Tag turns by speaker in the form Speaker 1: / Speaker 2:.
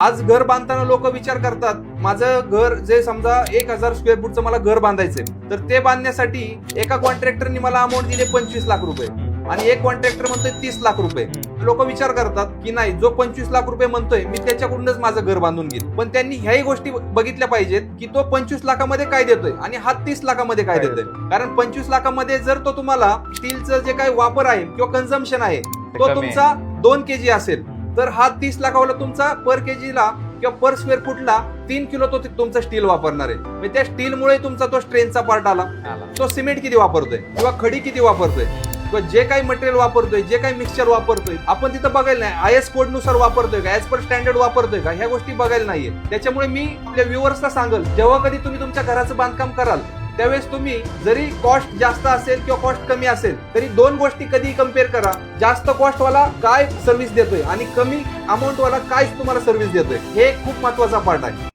Speaker 1: आज घर बांधताना लोक विचार करतात माझं घर जे समजा एक हजार स्क्वेअर फूटचं मला घर बांधायचंय तर ते बांधण्यासाठी एका कॉन्ट्रॅक्टरनी मला अमाऊंट दिले पंचवीस लाख रुपये आणि एक कॉन्ट्रॅक्टर म्हणतोय तीस लाख रुपये. लोक विचार करतात की नाही जो पंचवीस लाख रुपये म्हणतोय मी त्याच्याकडूनच माझं घर बांधून घेईल पण त्यांनी ह्याही गोष्टी बघितल्या पाहिजेत की तो पंचवीस लाखामध्ये काय देतोय आणि हा तीस लाखामध्ये काय देतोय. कारण पंचवीस लाखामध्ये जर तो तुम्हाला स्टीलचं जे काही वापर आहे किंवा कन्झम्पन आहे तो. तुमचा दोन केजी असेल. तर हा तीस लाखावाला तुमचा पर केजीला किंवा पर स्क्वेअर फुटला तीन किलो तो तुमचा स्टील वापरणार आहे. म्हणजे त्या स्टीलमुळे तुमचा तो स्ट्रेनचा पार्ट आला. तो सिमेंट किती वापरतोय? किंवा खडी किती वापरतोय? किंवा जे काही मटेरियल वापरतोय जे काही मिक्सचर वापरतोय आपण तिथं बघायला नाही. आय एस कोडनुसार वापरतोय का? ऍज पर स्टँडर्ड वापरतोय का? ह्या गोष्टी बघायला नाहीये. त्याच्यामुळे मी आपल्या व्ह्युअर्सला सांगल जेव्हा कधी तुम्ही तुमच्या घराचं बांधकाम कराल त्यावेळेस तुम्ही जरी कॉस्ट जास्त असेल किंवा कॉस्ट कमी असेल तरी दोन गोष्टी कधी कंपेअर करा. जास्त कॉस्ट वाला काय सर्व्हिस देतोय आणि कमी अमाऊंट वाला काय तुम्हाला सर्व्हिस देतोय. हे खूप महत्त्वाचा पार्ट आहे.